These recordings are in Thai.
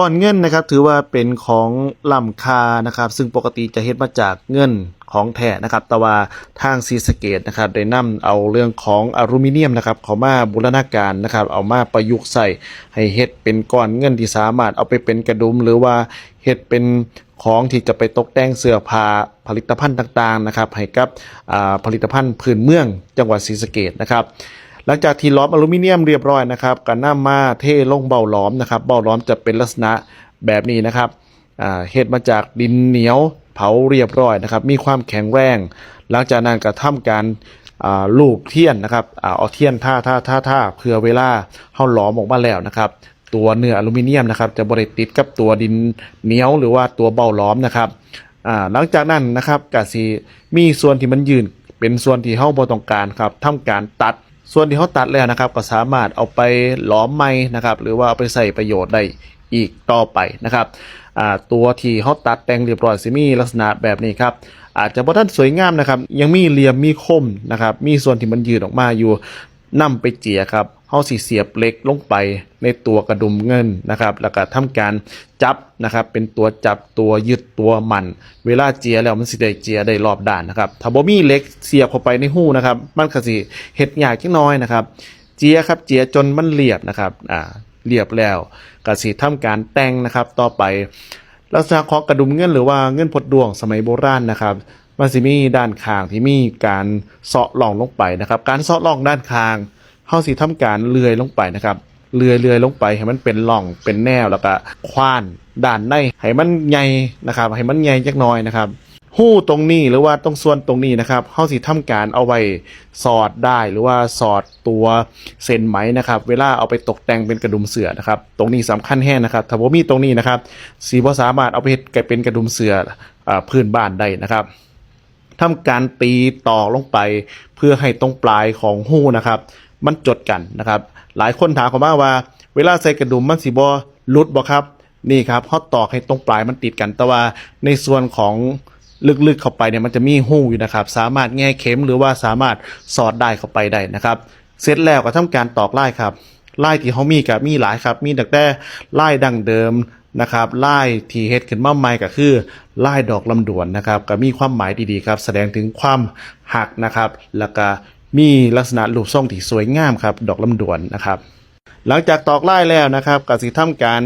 ก้อนเงินนะครับถือว่าเป็นของล้ำค่านะครับ ซึ่งปกติจะเฮ็ดมาจากเงินของแท้นะครับ แต่ว่าทางซีสเกตนะครับได้นำเอาเรื่องของอลูมิเนียมนะครับเขามาบูรณาการนะครับ เอามาประยุกต์ใส่ให้เฮ็ดเป็นก้อนเงินที่สามารถเอาไปเป็นกระดุม หรือว่าเฮ็ดเป็นของที่จะไปตกแต่งเสื้อผ้าผลิตภัณฑ์ต่างๆนะครับให้กับผลิตภัณฑ์พื้นเมืองจังหวัดศรีสะเกษนะครับ หลังจากที่ล้อมอลูมิเนียมเรียบร้อยนะครับก็นำมาเท่ลงเบาล้อมนะครับเบาล้อมจะเป็นลักษณะแบบนี้นะครับเฮ็ดมาจากดินเหนียวเผาเรียบร้อยนะครับ มีความแข็งแรง หลังจากนั้นก็ทำการลูบเทียนนะครับเอาเทียนท่าท่าท่าท่าเพื่อเวลาเฮาล้อมออกมาแล้วนะครับ ตัวเนื้ออลูมิเนียมนะครับ จะบริติดกับตัวดินเหนียวหรือว่าตัวเบาล้อมนะครับหลังจากนั้นนะครับกสิมีส่วนที่มันยืนเป็นส่วนที่เฮาบ่ต้องการครับทำการตัด ส่วนที่เขาตัดแล้วนะครับ ก็สามารถเอาไปหลอมไม้นะครับ หรือว่าเอาไปใส่ประโยชน์ได้อีกต่อไปนะครับตัวที่เขาตัดแต่งเรียบร้อยสิมีลักษณะแบบนี้ครับอาจจะพอท่านสวยงามนะครับ ยังมีเหลี่ยมมีคมนะครับ มีส่วนที่มันยืดออกมาอยู่นำไปเจียครับ เฮาสิเสียบเหล็กลงไปในตัวกระดุมเงินนะครับแล้วก็ทำการจับนะครับเป็นตัวจับตัวยึดตัวมัน เวลาเจียแล้วมันสิได้เจียได้รอบด้านนะครับถ้าบ่มีเหล็กเสียบเข้าไปในหูนะครับ มันก็สิเฮ็ดยากจักน้อยนะครับเจียครับเจียจนมันเรียบนะครับอ่าเรียบแล้วก็สิทำการแต่งนะครับต่อไปลักษณะของกระดุมเงินหรือว่าเงินพดดวงสมัยโบราณนะครับมันสิมีด้านข้างที่มีการเสาะล่องลงไปนะครับ การเสาะล่องด้านข้าง เฮาสิทำการเลื่อยลงไปนะครับเลื่อยเลื่อยลงไปให้มันเป็นล่องเป็นแนวแล้วก็คว้านด้านในให้มันใหญ่นะครับให้มันใหญ่จักน่อยนะครับหู้ตรงนี้หรือว่าตรงส่วนตรงนี้นะครับเฮาสิทำการเอาไว้สอดได้หรือว่าสอดตัวเส้นไหมนะครับ เวลาเอาไปตกแต่งเป็นกระดุมเสือนะครับ ตรงนี้สำคัญแห้นะครับถ้าบ่มีตรงนี้นะครับสีบ่สามารถเอาไปเฮ็ดเป็นกระดุมเสืออ่าพื้นบ้านได้นะครับทำการตีตอกลงไปเพื่อให้ตรงปลายของหู้นะครับ มันจดกันนะครับ หลายคนถามผมมาว่า เวลาใส่กระดุมมันสิบ่หลุดบ่ครับ นี่ครับเขาตอกให้ตรงปลายมันติดกัน แต่ว่าในส่วนของลึกๆเข้าไปเนี่ยมันจะมีหูอยู่นะครับ สามารถแง่เข็มหรือว่าสามารถสอดได้เข้าไปได้นะครับ เสร็จแล้วก็ทำการตอกไล่ครับไล่ที่เขามีกับมีหลายครับ มีดักแด้ไล่ดังเดิมนะครับไล่ที่เฮ็ดขึ้นมาใหม่ก็คือไล่ดอกลำดวนนะครับ ก็มีความหมายดีๆครับ แสดงถึงความหักนะครับ แล้วก็ มีลักษณะรูปทรงที่สวยงามครับ ดอกลำดวนนะครับ หลังจากตอกไล่แล้วนะครับกสิทำการ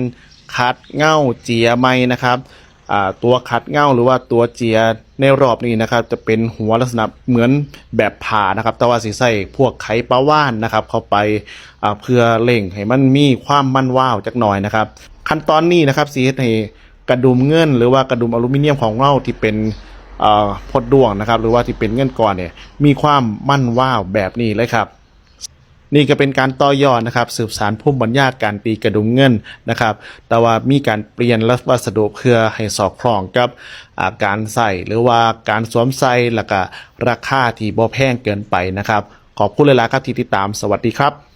คัดเง่าเจียไม้นะครับตัวคัดเง่าหรือว่าตัวเจียในรอบนี้นะครับ จะเป็นหัวลักษณะเหมือนแบบผ่านะครับ แต่ว่าสิใส่พวกไขปลาว่านนะครับ เข้าไปเพื่อเล่งให้มันมีความมั่นว้าวจักหน่อยนะครับ ขั้นตอนนี้นะครับสีเฮ็ดให้กระดุมเงินหรือว่ากระดุมอลูมิเนียมของเราที่เป็น พดดวงนะครับ หรือว่าที่เป็นเงินก้อนเนี่ยมีความมั่นว้าวแบบนี้เลยครับ นี่ก็เป็นการต่อยอดนะครับสืบสารภูมิปัญญาการตีกระดุมเงินนะครับ แต่ว่ามีการเปลี่ยนวัสดุเพื่อให้สอดคล้องกับาการใส่หรือว่าการสวมใส่แล้วก็ราคาที่บ่แพงเกินไปนะครับ ขอบคุณเลยละครับที่ติดตามสวัสดีครับ